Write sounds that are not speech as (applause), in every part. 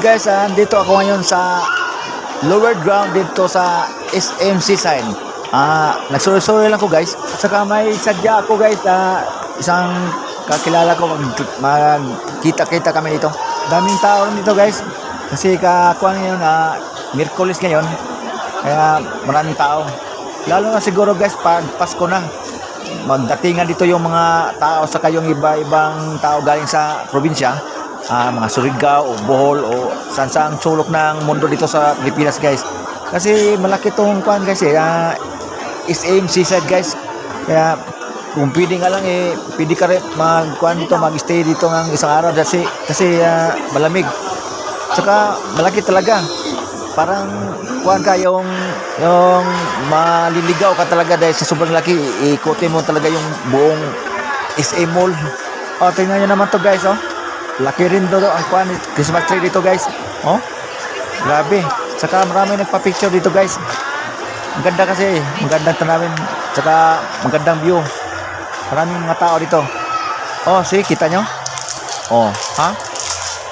guys, ah, dito ako ngayon sa lower ground dito sa SMC sign. Ah, nagsuroy-suroy lang ko guys. Saka may sadya ako guys, ah, isang kakilala ko mag, magkita-kita kami dito. Daming tao rin dito guys. Kasi kakuan ngayon, ah, Miyerkules ngayon. Kaya maraming tao. Lalo na siguro guys, pag Pasko na. Magdatingan dito yung mga tao sa kayong iba-ibang tao galing sa probinsya ah, mga Surigao o Bohol o saan-saang sulok ng mundo dito sa Pilipinas guys. Kasi malaki tong kwan guys eh. Uh, SMC side guys. Kaya kung pwede nga lang eh, pwede ka rin mag-kwan dito, mag-stay dito ng isang araw kasi, kasi ah, malamig. Tsaka malaki talaga. Parang kuan ka yung yung maliligaw ka talaga dahil sa sobrang laki ikutin mo talaga yung buong SM Mall. Oh, tingnan niyo naman to guys, oh. Laki rin do ang kuan Christmas tree dito guys. Oh. Grabe. Saka marami nagpa-picture dito guys. Ang ganda kasi, magandang tanawin. Saka magandang view. Maraming mga tao dito. Oh, see, kita nyo? Oh, ha?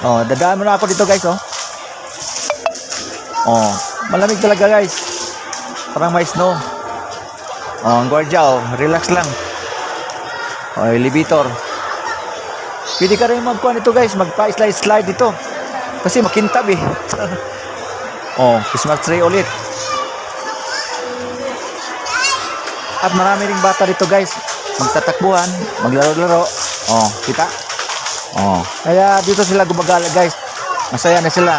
Oh, dadaan mo na ako dito guys, oh. Oh, malamig talaga guys. Parang may snow. Oh, ang gwardiya, oh. Relax lang. Oh, elevator. Pwede ka rin magkuhan ito guys, magpa-slide slide dito. Kasi makintab eh. (laughs) oh, Christmas tree ulit. At marami ring bata dito guys. Magtatakbuhan, maglaro-laro. Oh, kita? Oh, kaya dito sila gumagala guys. Masaya na sila.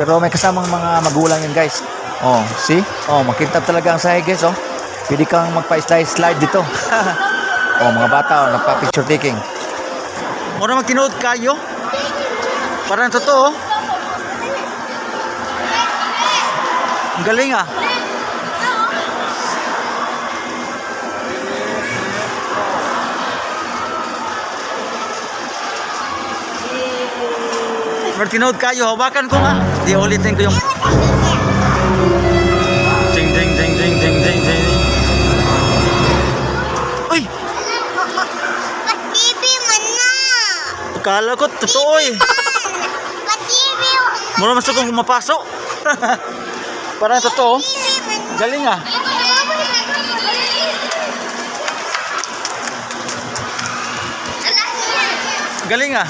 Pero may kasamang mga magulang yun guys. Oh, see? Oh, makintab talaga ang sahe guys oh. Pwede kang magpa-slide slide dito. (laughs) oh, mga bata oh, nagpa-picture taking. Mura magtinood kayo. Parang totoo. Ang galing ah. Martinood kayo, hawakan ko nga. Di ulitin ko yung akala ko totoo eh. Mura masuk kong mapasok. (laughs) Parang totoo. Galing ah. Galing ah.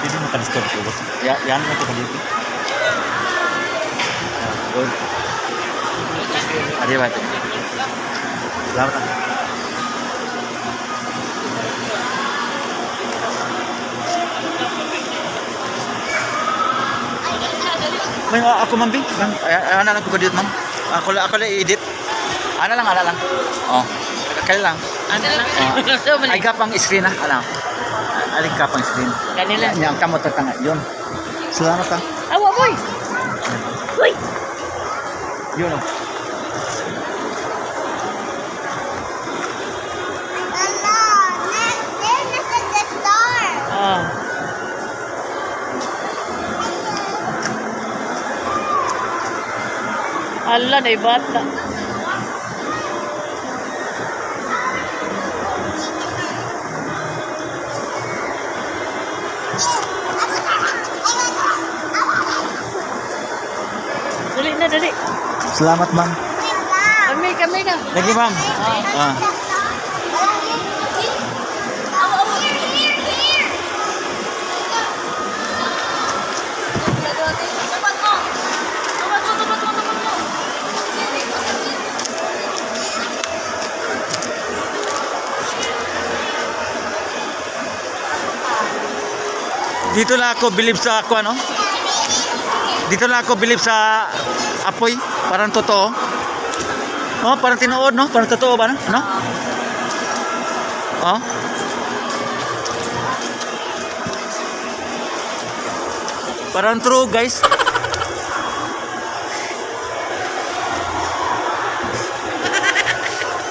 Hindi mo ka-disturb ko. Ya, yan mo ito ka dito. Ah, Good. Arriba. Salamat May uh, ako ma'am, Bing. Ma'am, ano lang ko dito, ma'am. Ako lang, ako lang i-edit. Ano lang, ano lang. Oh, kaya lang. Ano lang? Oh. (laughs) Ay kapang screen ah, ano. Ay kapang screen. Kanila. Yang kamu tetangga, yun. Selamat ah. Awa, boy! Uy! Yun oh. Ala, na bata. Dali na, dali. Selamat ma'am. Kami, kami na. Lagi ma'am. Ah. Dito na ako believe sa ako ano? Dito na ako believe sa apoy, parang totoo. Oh, parang tinuod no? Parang totoo ba no? Ano? Oh. Parang true, guys.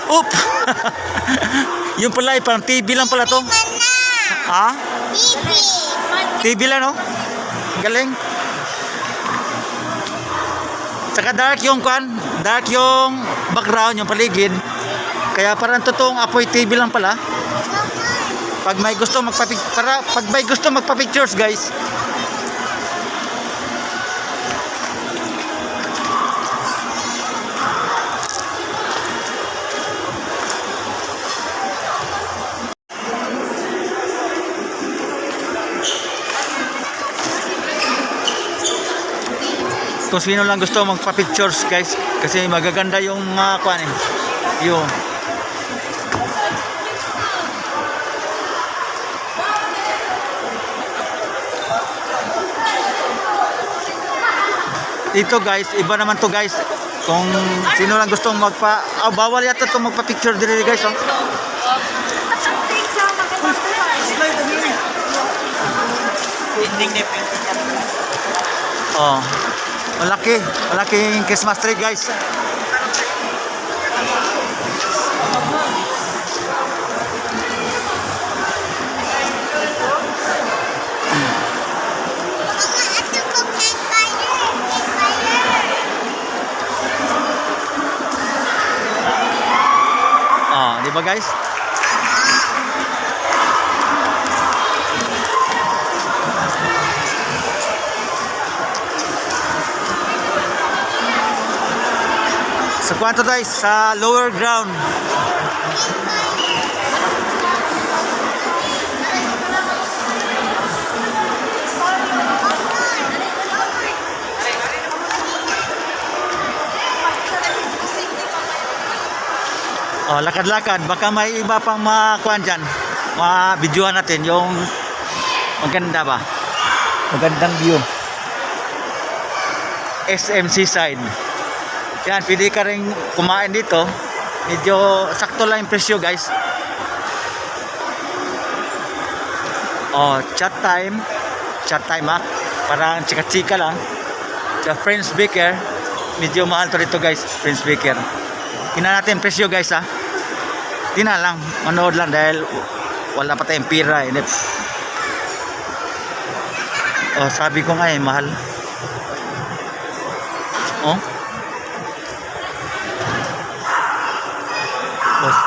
Oop! (laughs) Yung pala, parang TV lang pala to. Ha? TV lang, no? Galing. Saka dark yung kwan, dark yung background, yung paligid. Kaya parang totoong apoy TV lang pala. pag may gusto magpa para pag may gusto magpa-pictures guys. Kung sino lang gusto magpa-pictures guys kasi magaganda yung mga kuan eh. Yung Dito guys, iba naman to guys. Kung sino lang gustong magpa ah, bawal yata to magpa-picture dito guys oh. Oh. Malaki, malaking Christmas tree guys. Campfire. Oh, di guys? Kwanto guys, sa lower ground. Oh, lakad-lakad. Baka may iba pang makuan dyan. Ma-videoan natin yung maganda ba? Magandang view. SMC side. Yan, pwede ka rin kumain dito. Medyo sakto lang yung presyo guys. Oh, chat time. Chat time ha. Parang chika-chika lang. The French Baker. Medyo mahal to dito guys. French Baker. Tingnan natin presyo guys ha. Tingnan lang. Manood lang dahil wala pa tayong pira. Eh. Oh, sabi ko nga eh, mahal. Oh. Boss.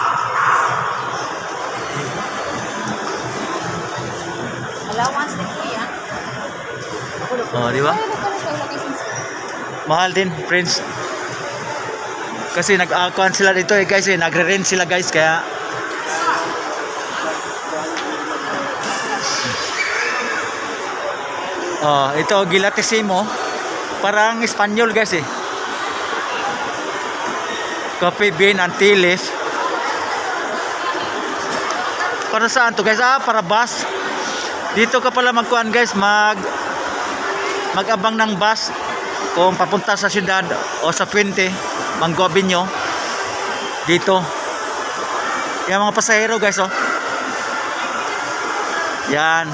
Allowance na kuya. Oh, di ba? Mahal din, friends. Kasi nag-akuan sila dito eh guys eh, nagre-rent sila guys kaya Oh, ito Gilatissimo. Parang Espanyol guys eh. Coffee bean Antilles. Para saan to guys? Ah, para bus. Dito ka pala magkuhan guys, mag magabang ng bus kung papunta sa syudad o sa Puente, Manggobin nyo. Dito. Yan mga pasahero guys oh. Yan.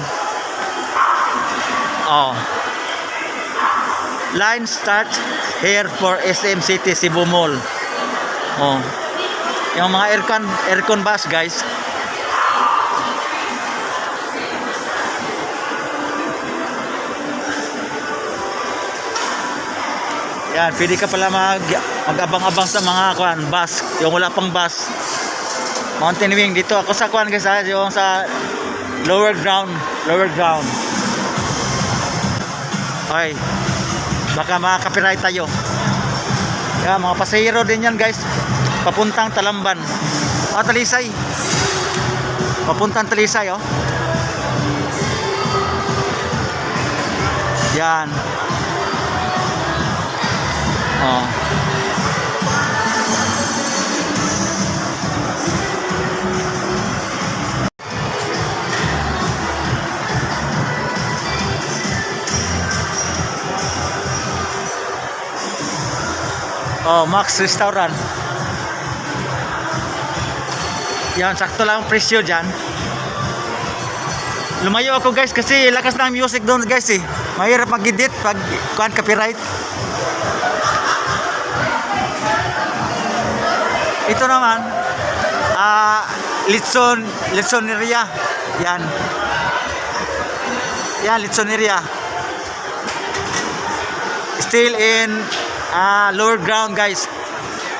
Oh. Line start here for SM City Cebu Mall. Oh. Yung mga aircon aircon bus guys. Yan, pwede ka pala mag mag-abang-abang sa mga kuan bus, yung wala pang bus. Mountain Wing dito ako sa kuan guys, ha, yung sa lower ground, lower ground. Ay. Baka makaka-copyright tayo. Yan, mga pasahero din yan guys. Papuntang Talamban. O, Talisay. Papuntang Talisay, oh. Yan. Oh. Oh, Max Restaurant. Yan, sakto lang ang presyo dyan. Lumayo ako guys kasi lakas ng music doon guys eh. Mahirap mag-edit pag kuhan copyright. Ito naman, ah, Litson, Litsoneria. Yan. Yan, Litsoneria. Still in ah, lower ground guys.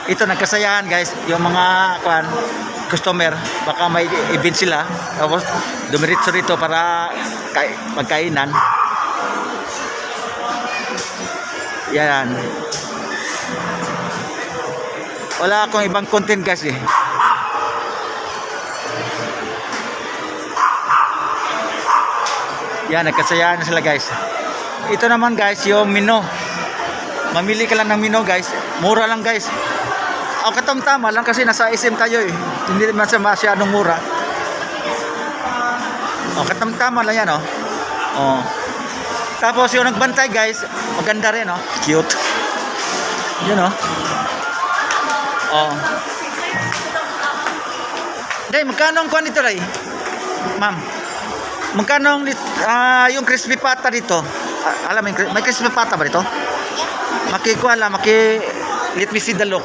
Ito nagkasayahan guys, yung mga kuan customer, baka may event sila. Tapos dumiritso rito para kay, magkainan. Yan. Wala akong ibang content guys eh. Yan, nagkasayaan na sila guys. Ito naman guys, yung mino. Mamili ka lang ng mino guys. Mura lang guys. Ang katamtama lang kasi nasa SM tayo eh. Hindi naman siya masyadong mura. Oh, katamtama lang yan oh. Oh. Tapos yung nagbantay guys, maganda rin oh. Cute. (laughs) Yun oh. Oh. Day, magkano ang kuha nito, Day? Ma'am. Magkano ang ah, yung crispy pata dito? Ah, alam mo, may crispy pata ba dito? Makikuha lang, maki... Let me see the look.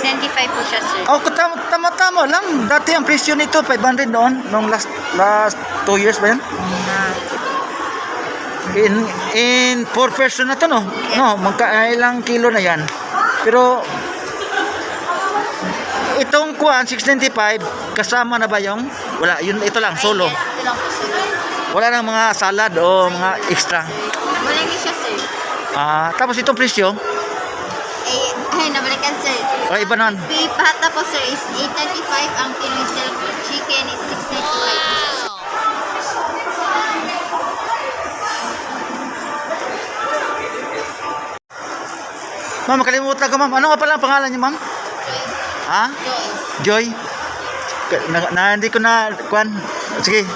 695 po siya, sir. Oh, tama, tama, tama lang. Dati ang presyo nito, 500 noon. Nung last, last 2 years ba yan? Ah, In, in 4 person na to, no? No, magka, ilang kilo na yan. Pero, itong kuan, 695, kasama na ba yung? Wala, yun, ito lang, solo. Ay, sir. Wala nang mga salad o mga extra. Wala niya siya, sir. Ah, tapos itong presyo, Eh, ay, nabalikan, sir. o iba naman. Beef pata po, sir, is 895. Ang Pinoy style chicken is 695. Ma'am, makalimutan ko, ma'am. Ano nga pala ang pangalan niyo, ma'am? Ha? Joyce. Joy? Ka- Na, na, hindi ko na, kuan. Sige.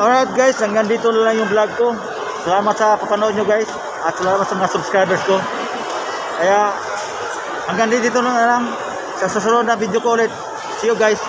Alright guys, hanggang dito na lang yung vlog ko. Salamat sa papanood nyo guys. At salamat sa mga subscribers ko. Kaya hanggang dito na lang. Sa susunod na video ko ulit. See you guys.